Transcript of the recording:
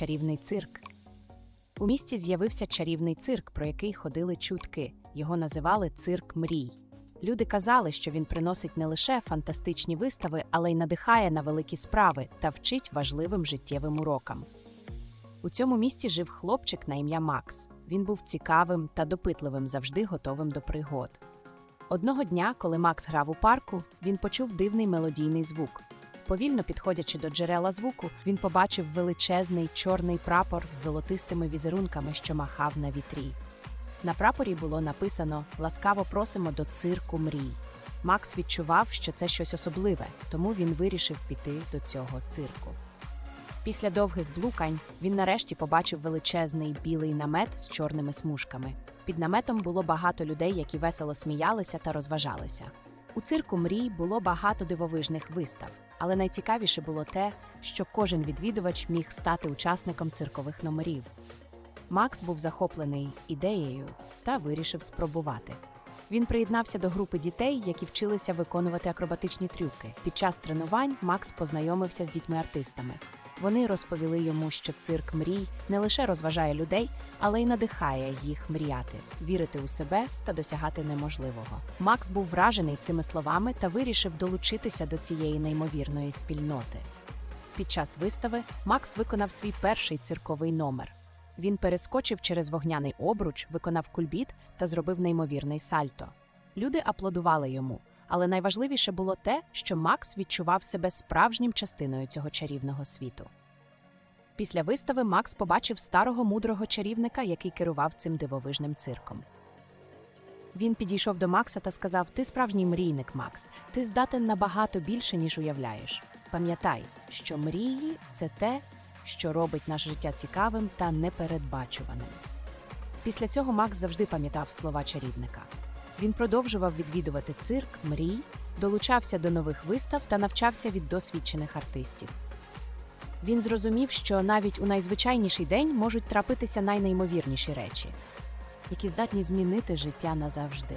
чарівний цирк. У місті з'явився чарівний цирк, про який ходили чутки. Його називали цирк мрій. Люди казали, що він приносить не лише фантастичні вистави, але й надихає на великі справи та вчить важливим життєвим урокам. У цьому місті жив хлопчик на ім'я Макс. Він був цікавим та допитливим, завжди готовим до пригод. Одного дня, коли Макс грав у парку, він почув дивний мелодійний звук. Повільно підходячи до джерела звуку, він побачив величезний чорний прапор з золотистими візерунками, що махав на вітрі. На прапорі було написано Ласкаво просимо до цирку мрій. Макс відчував, що це щось особливе, тому він вирішив піти до цього цирку. Після довгих блукань він нарешті побачив величезний білий намет з чорними смужками. Під наметом було багато людей, які весело сміялися та розважалися. У цирку мрій було багато дивовижних вистав, але найцікавіше було те, що кожен відвідувач міг стати учасником циркових номерів. Макс був захоплений ідеєю та вирішив спробувати. Він приєднався до групи дітей, які вчилися виконувати акробатичні трюки. Під час тренувань Макс познайомився з дітьми-артистами. Вони розповіли йому, що цирк мрій не лише розважає людей, але й надихає їх мріяти, вірити у себе та досягати неможливого. Макс був вражений цими словами та вирішив долучитися до цієї неймовірної спільноти. Під час вистави Макс виконав свій перший цирковий номер. Він перескочив через вогняний обруч, виконав кульбіт та зробив неймовірний сальто. Люди аплодували йому, але найважливіше було те, що Макс відчував себе справжнім частиною цього чарівного світу. Після вистави Макс побачив старого мудрого чарівника, який керував цим дивовижним цирком. Він підійшов до Макса та сказав: Ти справжній мрійник, Макс. Ти здатен набагато більше, ніж уявляєш. Пам'ятай, що мрії це те, що робить наше життя цікавим та непередбачуваним. Після цього Макс завжди пам'ятав слова чарівника. Він продовжував відвідувати цирк, мрій, долучався до нових вистав та навчався від досвідчених артистів. Він зрозумів, що навіть у найзвичайніший день можуть трапитися найнеймовірніші речі, які здатні змінити життя назавжди.